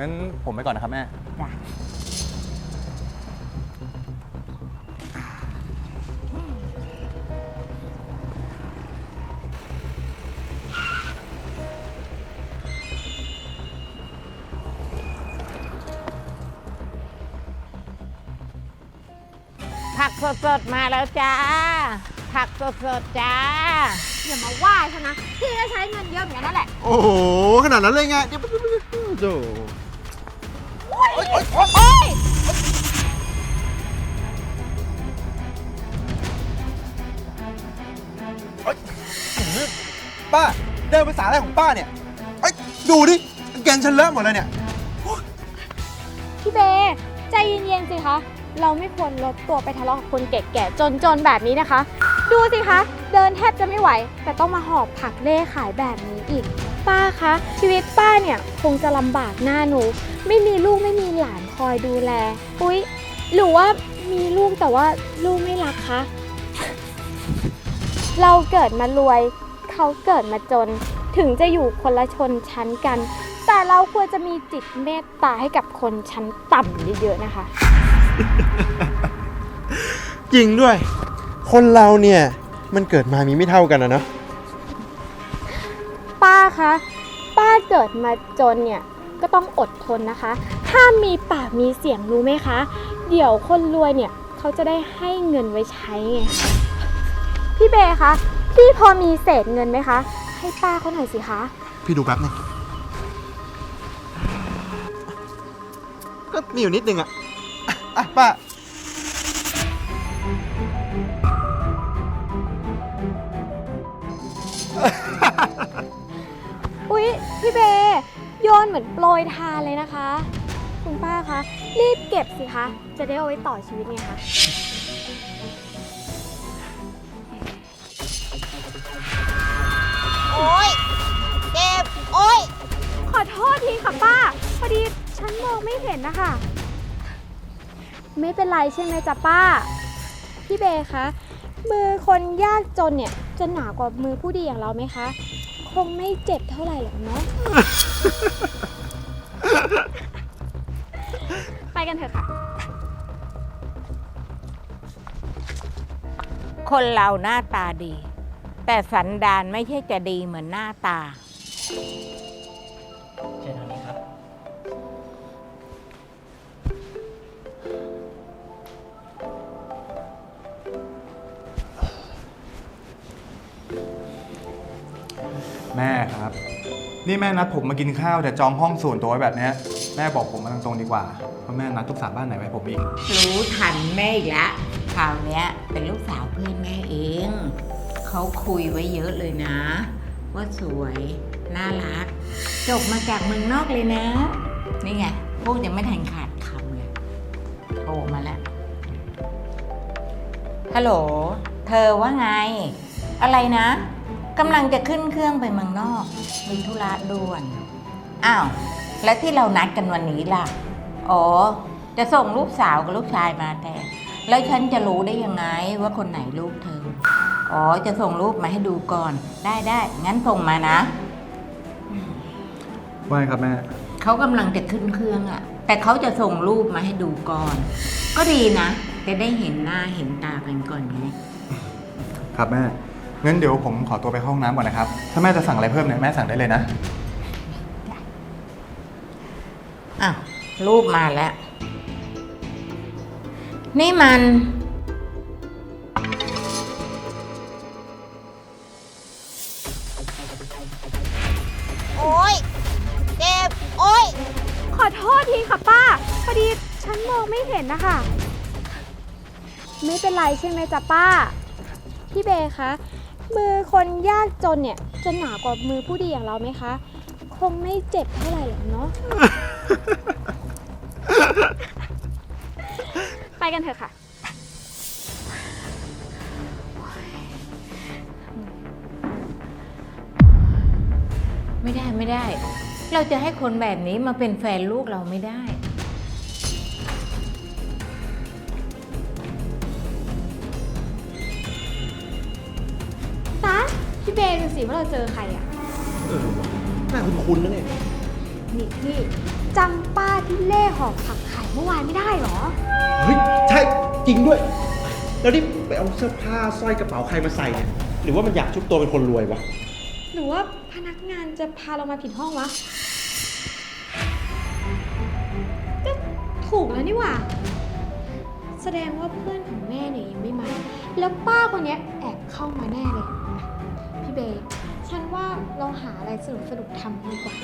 งั้นผมไปก่อนนะครับแม่ จ้ะผักสดๆมาแล้วจ้า ผักสดๆจ้า อย่ามาว่าฉันนะ พี่ก็ใช้เงินเยอะเหมือนกันนั่นแหละ โอ้โห ขนาดนั้นเลยไงเดี๋ยวโอ้โห โอ๊ยป้าเดินภาษาอะไรของป้าเนี่ยเอ้ยดูดิแกนฉันเลอะหมดเลยเนี่ย พี่เบย์ใจเย็นๆสิคะ เราไม่ควรลดตัวไปทะเลาะกับคนแก่ๆจนๆแบบนี้นะคะ ดูสิคะ เดินแทบจะไม่ไหว แต่ต้องมาหอบผักเล่ขายแบบนี้อีก ป้าคะ ชีวิตป้าเนี่ยคงจะลำบากหน้าหนู ไม่มีลูกไม่มีหลานคอยดูแล อุ๊ย หรือว่ามีลูกแต่ว่าลูกไม่รักคะ เราเกิดมารวย เขาเกิดมาจน ถึงจะอยู่คนละชนชั้นกัน แต่เราควรจะมีจิตเมตตาให้กับคนชั้นต่ำเยอะๆนะคะ จริงด้วย คนเราเนี่ย มันเกิดมามีไม่เท่ากันนะเนาะ ป้าคะ ป้าเกิดมาจนเนี่ยก็ต้องอดทนนะคะ ห้ามมีปากมีเสียงรู้ไหมคะ เดี๋ยวคนรวยเนี่ยเขาจะได้ให้เงินไว้ใช้ไง พี่เบย์คะพี่พอมีเศษเงินไหมคะ ให้ป้าเขาหน่อยสิคะ พี่ดูแป๊บนึงก็มีอยู่นิดนึงอะอะอะป้า อุ๊ย พี่เบย์โยนเหมือนโปรยทานเลยนะคะ คุณป้าคะ รีบเก็บสิคะ จะได้เอาไว้ต่อชีวิตไงคะ โอ๊ยเจ็บ โอ๊ยขอโทษทีค่ะป้า พอดีฉันมองไม่เห็นนะคะ ไม่เป็นไรใช่ไหมจ๊ะป้า พี่เบย์คะ มือคนยากจนเนี่ย จะหนากว่ามือผู้ดีอย่างเราไหมคะ คงไม่เจ็บเท่าไหร่หรอกเนาะ ไปกันเถอะค่ะ คนเราหน้าตาดี แต่สันดานไม่ใช่จะดีเหมือนหน้าตา นี่แม่นัดผมมากินข้าวแต่จองห้องส่วนตัวไว้แบบเนี้ยแม่บอกผมมาตรงๆดีกว่าเพราะแม่นัดทุกสาวบ้านไหนไว้ผมอีกรู้ทันแม่อีกแล้วคราวเนี้ยเป็นลูกสาวเพื่อนแม่เอง เขาคุยไว้เยอะเลยนะ ว่าสวย น่ารัก จบมาจากเมืองนอกเลยนะ นี่ไงพูดยังไม่ทันขาดคำเลยโทรมาแล้วฮัลโหล เธอว่าไง อะไรนะ กำลังจะขึ้นเครื่องไปเมืองนอก มีธุระด่วน อ้าว แล้วที่เรานัดกันวันนี้ล่ะ อ๋อ จะส่งลูกสาวกับลูกชายมาแทนแล้วฉันจะรู้ได้ยังไงว่าคนไหนลูกเธอ อ๋อ จะส่งรูปมาให้ดูก่อน ได้ได้งั้นส่งมานะ ว่าไงครับแม่ เขากำลังจะขึ้นเครื่องอะแต่เขาจะส่งรูปมาให้ดูก่อน ก็ดีนะ จะได้เห็นหน้าเห็นตากันก่อนไง ครับแม่ งั้นเดี๋ยวผมขอตัวไปเข้าห้องน้ำก่อนนะครับ ถ้าแม่จะสั่งอะไรเพิ่มเนี่ยแม่สั่งได้เลยนะ อ้าวรูปมาแล้ว นี่มัน โอ๊ยเจ็บ โอ๊ยขอโทษทีค่ะป้า พอดีฉันมองไม่เห็นนะคะ ไม่เป็นไรใช่ไหมจ๊ะป้า พี่เบย์คะ มือคนยากจนเนี่ยจะหนากว่ามือผู้ดีอย่างเราไหมคะ คงไม่เจ็บเท่าไหร่หรอกเนาะ ไปกันเถอะค่ะ ไม่ได้ไม่ได้ เราจะให้คนแบบนี้มาเป็นแฟนลูกเราไม่ได้ พี่เบย์ดูสิว่าเราเจอใครอะ เออว่ะน่าคุ้นๆนะเนี่ย นี่พี่จำป้าที่เล่หอบผักขายเมื่อวานไม่ได้เหรอ เฮ้ย ใช่ จริงด้วย แล้วนี่ไปเอาเสื้อผ้าสร้อยกระเป๋าใครมาใส่เนี่ย หรือว่ามันอยากชุบตัวเป็นคนรวยวะ หรือว่าพนักงานจะพาเรามาผิดห้องวะก็ถูกแล้วนี่หว่า แสดงว่าเพื่อนของแม่เนี่ยยังไม่มา แล้วป้าคนเนี้ยแอบเข้ามาแน่เลย พี่เบย์ฉันว่าเราหาอะไรสนุกสนุกๆทำดีกว่า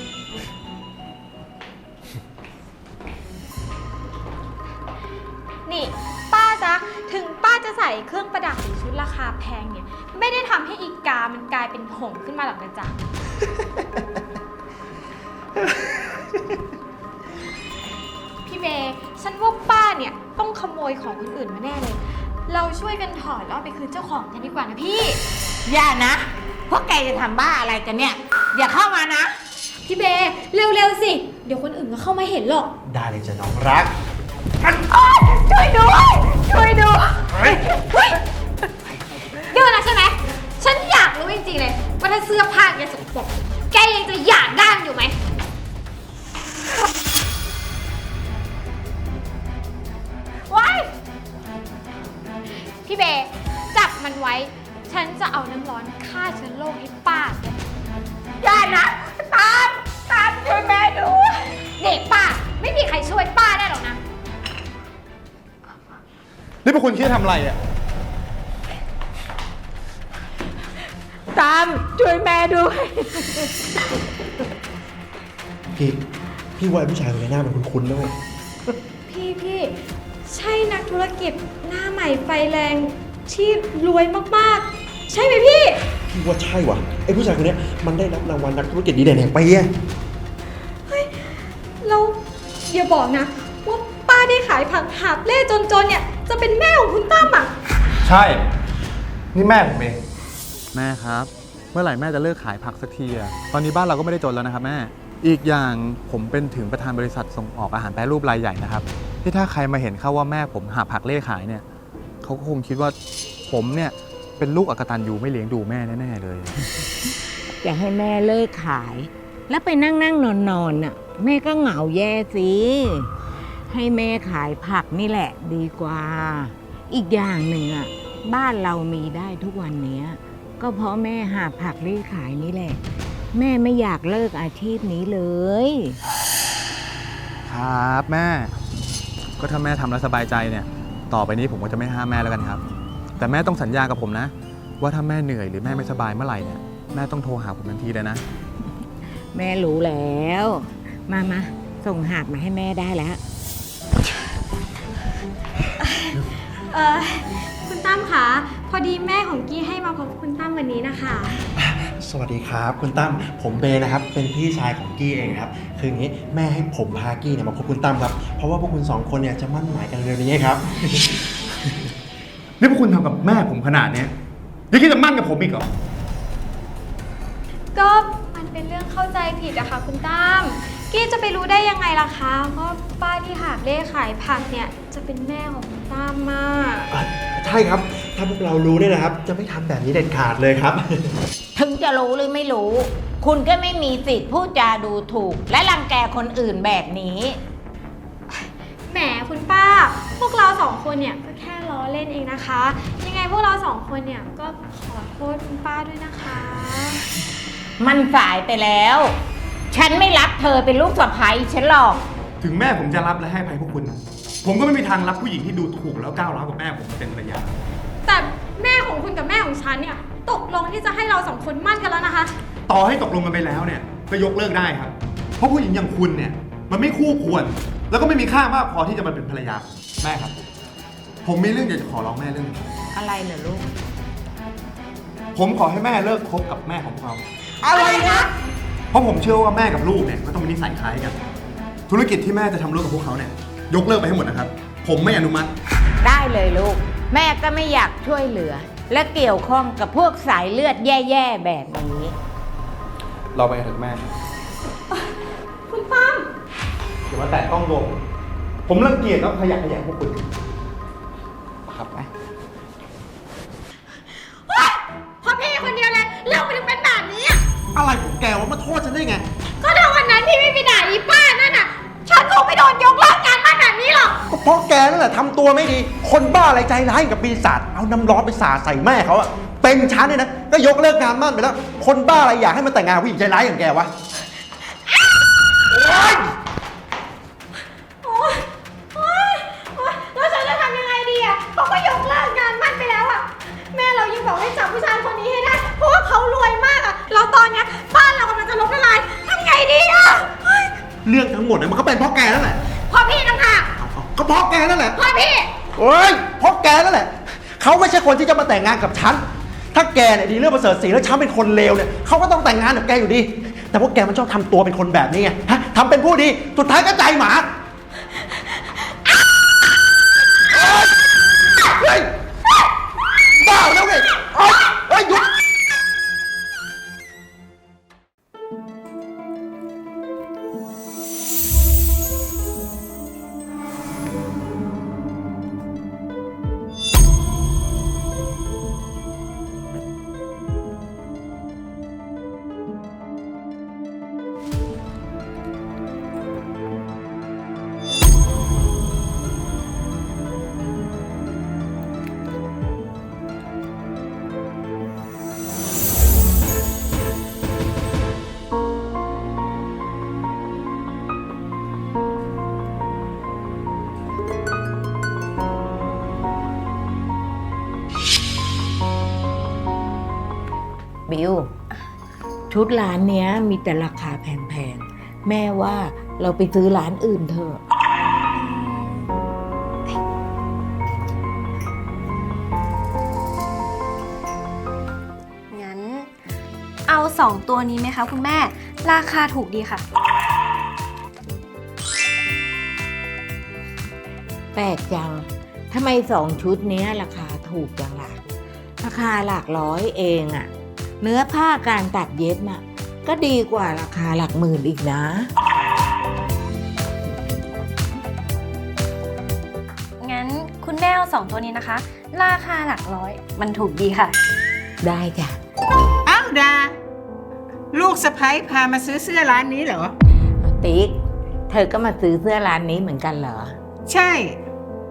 นี่ ป้าจ๊ะถึงป้าจะใส่เครื่องประดับหรือชุดราคาแพงเนี่ย ไม่ได้ทำให้อีกามันกลายเป็นหงส์ขึ้นมาหรอกนะจ๊ะ พี่เบย์ฉันว่าป้าเนี่ยต้องขโมยของคนอื่นมาแน่เลย เราช่วยกันถอดแล้วเอาไปคืนเจ้าของกันดีกว่านะพี่ อย่านะ พวกแกจะทำบ้าอะไรกันเนี่ย อย่าเข้ามานะ พี่เบย์เร็วๆสิ เดี๋ยวคนอื่นก็เข้ามาเห็นหรอก ได้เลยจ้ะน้องรักช่วยด้วย ช่วยด้วยเฮ้ยเดี๋ยวนะใช่ไหม ฉันอยากรู้จริงๆเลยว่าถ้าเสื้อผ้าแกสกปรกแกยังจะอยากด้านอยู่ไหม ว้ายพี่เบย์จับมันไว้ ฉันจะเอาน้ำร้อนฆ่าเชื้อโรคให้ป้าแกอย่านะ ตาม ตามช่วยแม่ด้วยเด็กป้า ไม่มีใครช่วยป้าได้หรอกนะ นี่พวกคุณคิดจะทำอะไรอะ ตามช่วยแม่ด้วย พี่พี่ว่าไอ้ผู้ชายคนนี้หน้ามันคุ้นๆนะเว้ยพี่พี่ใช่นักธุรกิจหน้าใหม่ไฟแรงที่รวยมาก ๆ ใช่ไหมพี่ พี่ว่าใช่ว่ะไอ้ผู้ชายคนเนี้ยมันได้รับรางวัลนักธุรกิจดีเด่นแห่งปีอะเราอย่าบอกนะ ว่าป้าได้ขายผักหาบเล่จนๆเนี่ย จะเป็นแม่ของคุณตั้มอะใช่ นี่แม่ผมเอง แม่ครับ เมื่อไหร่แม่จะเลิกขายผักสักทีอะตอนนี้บ้านเราก็ไม่ได้จนแล้วนะครับแม่ อีกอย่างผมเป็นถึงประธานบริษัทส่งออกอาหารแปรรูปรายใหญ่นะครับ ที่ถ้าใครมาเห็นเข้าว่าแม่ผมหาผักเล่ขายเนี่ยเขาก็คงคิดว่าผมเนี่ย เป็นลูกอกตันยูไม่เลี้ยงดูแม่แน่ๆเลยจะให้แม่เลิกขาย แล้วไปนั่งนั่งนอนนอนน่ะแม่ก็เหงาแย่สิ ให้แม่ขายผักนี่แหละดีกว่า อีกอย่างหนึ่งอะบ้านเรามีได้ทุกวันเนี้ย ก็เพราะแม่หาผักเล่ขายนี่แหละ แม่ไม่อยากเลิกอาชีพนี้เลย ครับแม่ ก็ถ้าแม่ทำแล้วสบายใจเนี่ย ต่อไปนี้ผมก็จะไม่ห้ามแม่แล้วกันครับ แต่แม่ต้องสัญญากับผมนะ ว่าถ้าแม่เหนื่อยหรือแม่ไม่สบายเมื่อไหร่เนี่ยแม่ต้องโทรหาผมทันทีเลยนะ แม่รู้แล้ว มามาส่งหาบมาให้แม่ได้แล้ว เออคุณตั้มคะพอดีแม่ของกี้ให้มาพบคุณตั้มวันนี้นะคะ สวัสดีครับ คุณตั้มผมเบย์นะครับ เป็นพี่ชายของกี้เองครับ คืออย่างนี้แม่ให้ผมพากี้เนี่ยมาพบคุณตั้มครับ เพราะว่าพวกคุณสองคนเนี่ยจะมั่นหมายกันเร็วนี้ครับ นี่พวกคุณทำกับแม่ผมขนาดเนี้ยยังคิดจะมั่นกับผมอีกเหรอ ก็มันเป็นเรื่องเข้าใจผิดอะค่ะคุณตั้มกี้จะไปรู้ได้ยังไงล่ะคะว่าป้าที่หาบเล่ขายผักเนี่ยจะเป็นแม่ของคุณตั้มมากอะใช่ครับ ถ้าพวกเรารู้เนี่ยนะครับ จะไม่ทำแบบนี้เด็ดขาดเลยครับ ถึงจะรู้หรือไม่รู้ คุณก็ไม่มีสิทธิ์พูดจาดูถูก และรังแกคนอื่นแบบนี้ แหมคุณป้า พวกเราสองคนเนี่ยก็แค่ล้อเล่นเองนะคะ ยังไงพวกเราสองคนเนี่ยก็ขอโทษคุณป้าด้วยนะคะ มันสายไปแล้ว ฉันไม่รับเธอเป็นลูกสะใภ้ฉันหรอก ถึงแม่ผมจะรับและให้อภัยพวกคุณนะผมก็ไม่มีทางรับผู้หญิงที่ดูถูกแล้วก้าวร้าวกับแม่ผมมาเป็นภรรยา แต่แม่ของคุณกับแม่ของฉันเนี่ยตกลงที่จะให้เราสองคนมั่นกันแล้วนะคะ ต่อให้ตกลงกันไปแล้วเนี่ยก็ยกเลิกได้ครับ เพราะผู้หญิงอย่างคุณเนี่ยมันไม่คู่ควร แล้วก็ไม่มีค่ามากพอที่จะมาเป็นภรรยาผมแม่ครับ ผมมีเรื่องอยากจะขอร้องแม่เรื่องหนึงอะไรเหรอลูก ผมขอให้แม่เลิกคบกับแม่ของเราอะไรนะ เพราะผมเชื่อว่าแม่กับลูกเนี่ยก็ต้องมีนิสัยคล้ายกัน ธุรกิจที่แม่จะทำร่วมกับพวกเขาเนี่ยยกเลิกไปให้หมดนะครับ ผมไม่อนุมัติ ได้เลยลูก แม่ก็ไม่อยากช่วยเหลือ และเกี่ยวข้องกับพวกสายเลือดแย่ ๆ แบบนี้ เราไปกันเถอะแม่คุณตั้ม อย่ามาแตะต้องลง ผมรังเกียจแล้วขยะแขยงพวกคุณครับไปเพราะพี่คนเดียวเลยเราไปถึงเป็นแบบนี้อะอะไรของแกวะมาโทษฉันได้ไง ก็ถ้าวันนั้นพี่ไม่ไปด่าอีคงไม่โดนยกเลิกงานบ้านแบบนี้หรอก ก็เพราะแกนั่นแหละทำตัวไม่ดี คนบ้าอะไรใจร้ายกับปีศาจเอาน้ำร้อนไปสาดใส่แม่เขาอะเป็นฉันเนี่ยนะก็ยกเลิกงานมั่นไปแล้ว คนบ้าอะไรอยากให้มันแต่งงานกับผู้หญิงใจร้ายอย่างแกวะ ดเนี่ยมันก็เป็นเพราะแกนั่นแหละพ่อพี่ต่างหากเอาเอาก็เพราะแกนั่นแหละ พ่อพี่ โอ้ยเพราะแกนั่นแหละ เขาไม่ใช่คนที่จะมาแต่งงานกับฉัน ถ้าแกเนี่ยดีเรื่องประเสริฐศรีแล้วฉันเป็นคนเลวเนี่ยเขาก็ต้องแต่งงานกับแกอยู่ดี แต่พวกแกมันชอบทำตัวเป็นคนแบบนี้ไง ฮะทำเป็นผู้ดี สุดท้ายก็ใจหมา บิวชุดร้านเนี้ยมีแต่ราคาแพงๆ แม่ว่าเราไปซื้อร้านอื่นเถอะ งั้น เอาสองตัวนี้ไหมคะคุณแม่ ราคาถูกดีค่ะ แปลกจังทำไมสองชุดเนี้ยราคาถูกจังล่ะ ราคาหลักร้อยเองอะ เนื้อผ้าการตัดเย็บอะก็ดีกว่าราคาหลักหมื่นอีกนะ งั้นคุณแม่เอาสองตัวนี้นะคะ ราคาหลักร้อย มันถูกดีค่ะ ได้จ้ะอ้าวดา ลูกสะพ้ยพามาซื้อเสื้อร้านนี้เหรอ ติ๊ก เธอก็มาซื้อเสื้อร้านนี้เหมือนกันเหรอ ใช่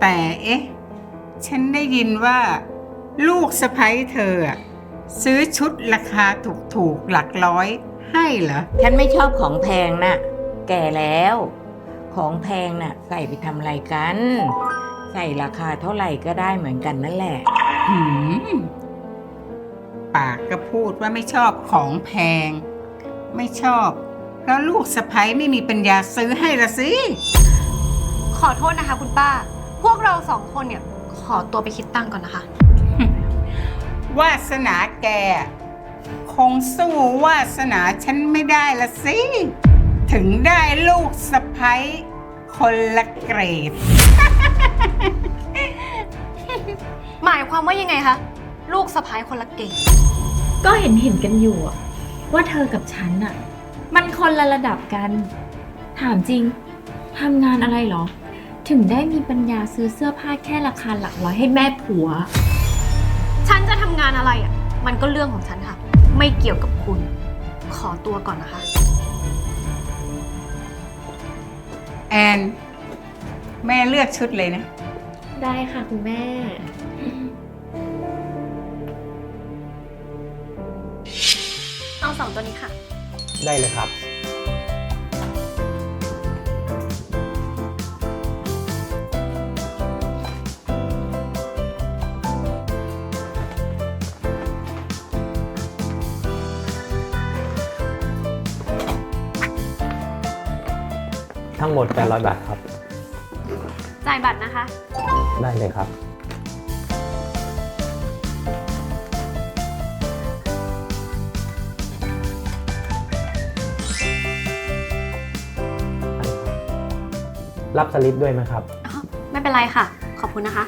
แต่เอ๊ะ ฉันได้ยินว่า ลูกสะพ้ยเธออะ ซื้อชุดราคาถูกๆหลักร้อยให้เหรอ ฉันไม่ชอบของแพงน่ะ แก่แล้ว ของแพงน่ะ ใส่ไปทำอะไรกัน ใส่ราคาเท่าไหร่ก็ได้เหมือนกันนั่นแหละ หืม ปากก็พูดว่าไม่ชอบของแพง ไม่ชอบเพราะลูกสะพ้ยไม่มีปัญญาซื้อให้ละสิ ขอโทษนะคะคุณป้า พวกเราสองคนเนี่ย ขอตัวไปคิดตังค์ก่อนนะคะ วาสนาแก คงสู้วาสนาฉันไม่ได้ละสิ ถึงได้ลูกสะพ้ยคนละเกรด หมายความว่ายังไงคะ ลูกสะพ้ายคนละเก่ง ก็เห็นเห็นกันอยู่อะว่าเธอกับฉันอะมันคนละระดับกัน ถามจริงทำงานอะไรเหรอ ถึงได้มีปัญญาซื้อเสื้อผ้าแค่ราคาหลักร้อยให้แม่ผัว อะไรอะ มันก็เรื่องของฉันค่ะ ไม่เกี่ยวกับคุณ ขอตัวก่อนนะคะ แอนแม่เลือกชุดเลยนะ ได้ค่ะคุณแม่ เอาสองตัวนี้ค่ะ ได้เลยครับ หมด800บาทครับ จ่ายบัตรนะคะ ได้เลยครับ รับสลิปด้วยไหมครับอ๋อไม่เป็นไรค่ะ ขอบคุณนะคะ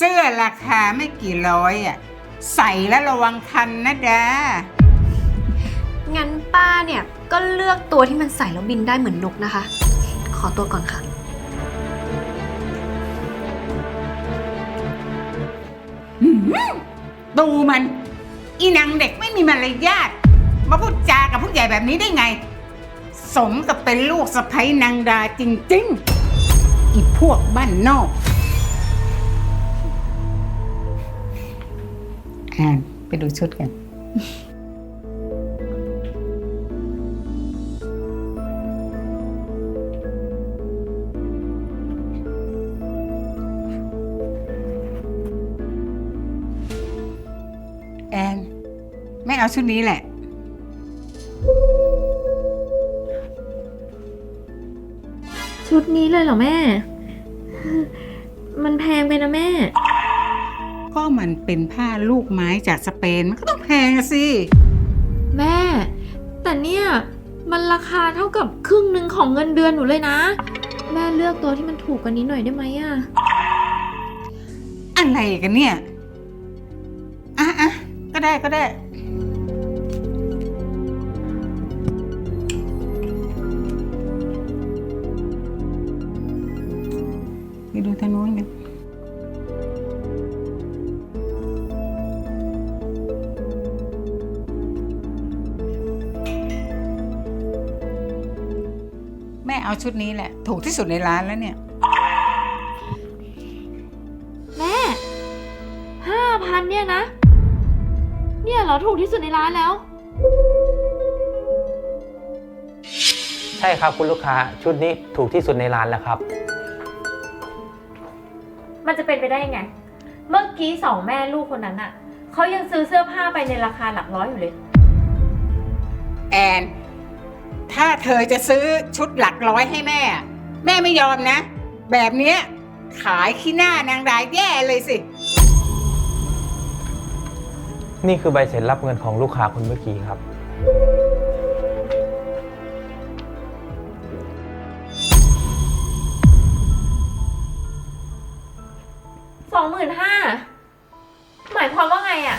เสื้อราคาไม่กี่ร้อยอะใส่แล้วระวังคันนะดางั้นป้าเนี่ยก็เลือกตัวที่มันใส่แล้วบินได้เหมือนนกนะคะ ขอตัวก่อนค่ะอืมดูมัน อีนางเด็กไม่มีมารยาทมาพูดจากับผู้ใหญ่แบบนี้ได้ไง สมกับเป็นลูกสะใภ้นางดาจริง ๆ อีพวกบ้านนอก อ่าไปดูชุดกัน แอนไม่เอาชุดนี้แหละ ชุดนี้เลยเหรอแม่ มันแพงไปนะแม่ ก็มันเป็นผ้าลูกไม้จากสเปน มันก็ต้องแพงอะสิ แม่ แต่เนี่ยมันราคาเท่ากับครึ่งหนึ่งของเงินเดือนหนูเลยนะ แม่เลือกตัวที่มันถูกกว่านี้หน่อยได้ไหมอะอะไรกันเนี่ย อะอะก็ได้ก็ได้ ชุดนี้แหละ ถูกที่สุดในร้านแล้วเนี่ย แม่ห้าพันเนี่ยนะ เนี่ยเหรอถูกที่สุดในร้านแล้ว ใช่ครับคุณลูกค้าชุดนี้ถูกที่สุดในร้านแล้วครับ มันจะเป็นไปได้ยังไง เมื่อกี้สองแม่ลูกคนนั้นอะเขายังซื้อเสื้อผ้าไปในราคาหลักร้อยอยู่เลย แอน ถ้าเธอจะซื้อชุดหลักร้อยให้แม่ แม่ไม่ยอมนะ แบบเนี้ยขายขี้หน้านางรายแย่เลยสิ นี่คือใบเสร็จรับเงินของลูกค้าคนเมื่อกี้ครับ สองหมื่นห้าหมายความว่าไงอะ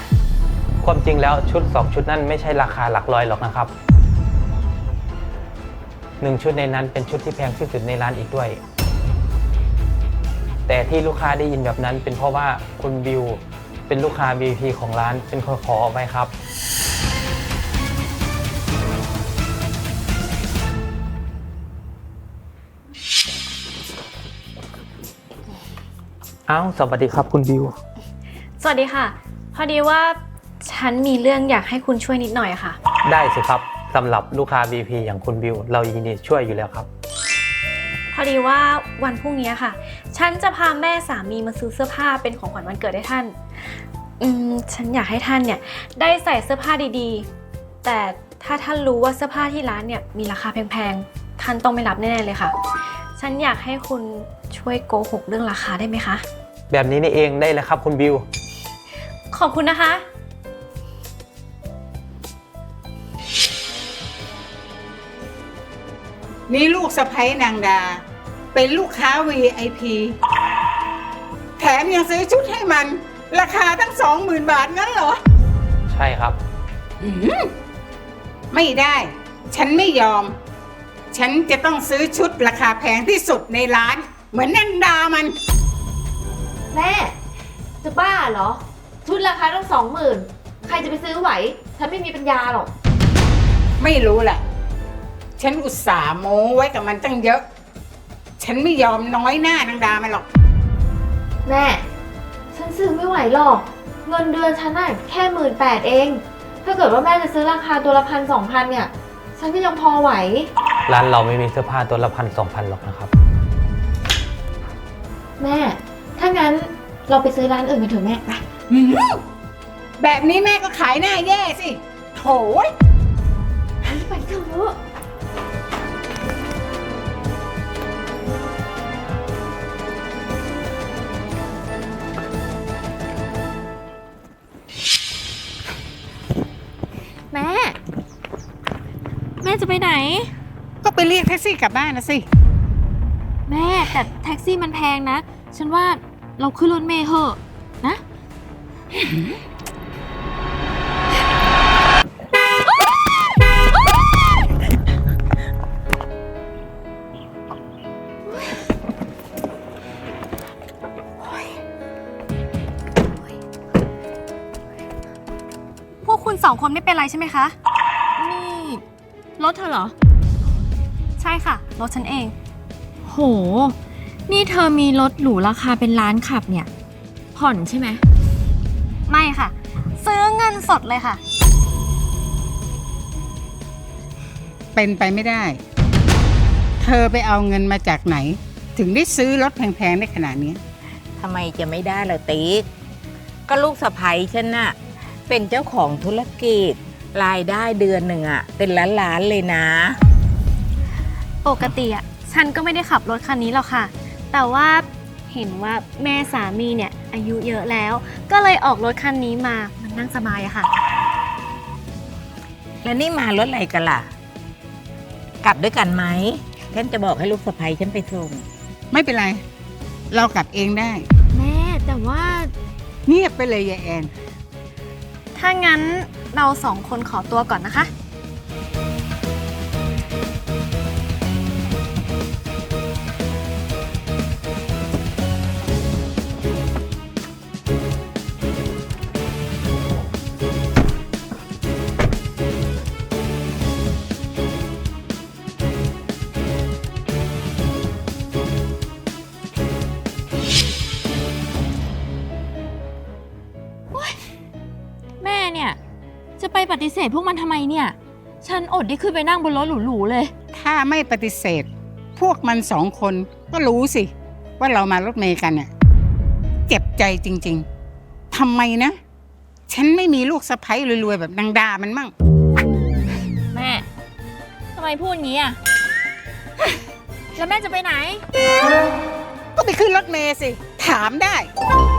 ความจริงแล้วชุด 2 ชุดนั้นไม่ใช่ราคาหลักร้อยหรอกนะครับ หนึ่งชุดในนั้นเป็นชุดที่แพงที่สุดในร้านอีกด้วย แต่ที่ลูกค้าได้ยินแบบนั้น เป็นเพราะว่าคุณบิวเป็นลูกค้า VIP ของร้านเป็นคนขอเอาไว้ครับ เอ้าสวัสดีครับคุณบิว สวัสดีค่ะ พอดีว่าฉันมีเรื่องอยากให้คุณช่วยนิดหน่อยค่ะ ได้สิครับ สำหรับลูกค้า BP อย่างคุณบิว เรายินดีช่วยอยู่แล้วครับ พอดีว่าวันพรุ่งนี้ค่ะ ฉันจะพาแม่สามีมาซื้อเสื้อผ้าเป็นของขวัญวันเกิดให้ท่าน อืม ฉันอยากให้ท่านเนี่ย ได้ใส่เสื้อผ้าดีๆ แต่ถ้าท่านรู้ว่าเสื้อผ้าที่ร้านเนี่ยมีราคาแพงๆ ท่านต้องไม่รับแน่ๆเลยค่ะ ฉันอยากให้คุณช่วยโกหกเรื่องราคาได้ไหมคะ แบบนี้นี่เองได้เลยครับคุณบิว ขอบคุณนะคะ นี่ลูกสะใภ้นางดา เป็นลูกค้า VIP แถมยังซื้อชุดให้มัน ราคาตั้งสองหมื่นบาทงั้นเหรอใช่ครับ หืมไม่ได้ ฉันไม่ยอม ฉันจะต้องซื้อชุดราคาแพงที่สุดในร้าน เหมือนนันดามัน แม่ จะบ้าเหรอ ชุดราคาต้องสองหมื่นใครจะไปซื้อไหว ฉันไม่มีปัญญาหรอก ไม่รู้แหละ ฉันอุตส่าห์โม้ไว้กับมันตั้งเยอะ ฉันไม่ยอมน้อยหน้านางดามันหรอก แม่ ฉันซื้อไม่ไหวหรอก เงินเดือนฉันน่ะแค่หมื่นแปดเอง ถ้าเกิดว่าแม่จะซื้อราคาตัวละพันสองพันเนี่ย ฉันก็ยังพอไหว ร้านเราไม่มีเสื้อผ้าตัวละพันสองพันหรอกนะครับ แม่ ถ้างั้นเราไปซื้อร้านอื่นกันเถอะแม่ไป หืมแบบนี้แม่ก็ขายหน้าแย่สิโถย ไปเถอะ แม่ แม่จะไปไหน ก็ไปเรียกแท็กซี่กลับบ้านนะสิ แม่แต่แท็กซี่มันแพงนะ ฉันว่าเราขึ้นรถเมล์เถอะนะ คุณสองคนไม่เป็นไรใช่ไหมคะ นี่รถเธอเหรอ ใช่ค่ะ รถฉันเอง โห นี่เธอมีรถหรูราคาเป็นล้านขับเนี่ย ผ่อนใช่ไหม ไม่ค่ะ ซื้อเงินสดเลยค่ะ เป็นไปไม่ได้ เธอไปเอาเงินมาจากไหน ถึงได้ซื้อรถแพงๆได้ขนาดนี้ ทำไมจะไม่ได้ล่ะติ๊กก็ลูกสะใภ้ฉันน่ะ เป็นเจ้าของธุรกิจ รายได้เดือนหนึ่งอะเป็นล้านๆเลยนะ ปกติอะฉันก็ไม่ได้ขับรถคันนี้หรอกค่ะ แต่ว่าเห็นว่าแม่สามีเนี่ยอายุเยอะแล้ว ก็เลยออกรถคันนี้มามันนั่งสบายอะค่ะ แล้วนี่มารถอะไรกันล่ะ กลับด้วยกันไหมฉันจะบอกให้ลูกสะใภ้ฉันไปส่งไม่เป็นไร เรากลับเองได้ แม่แต่ว่า เงียบไปเลยยายแอน ถ้างั้นเราสองคนขอตัวก่อนนะคะ ไปปฏิเสธพวกมันทำไมเนี่ย ฉันอดที่ขึ้นไปนั่งบนรถหรูๆเลย ถ้าไม่ปฏิเสธ พวกมันสองคนก็รู้สิ ว่าเรามารถเมย์กันเนี่ยเจ็บใจจริงๆทำไมนะ ฉันไม่มีลูกสะใภ้รวยๆแบบนางดามันมั่ง แม่ทำไมพูดงี้อะ แล้วแม่จะไปไหน ก็ไปขึ้นรถเมย์สิ ถามได้แ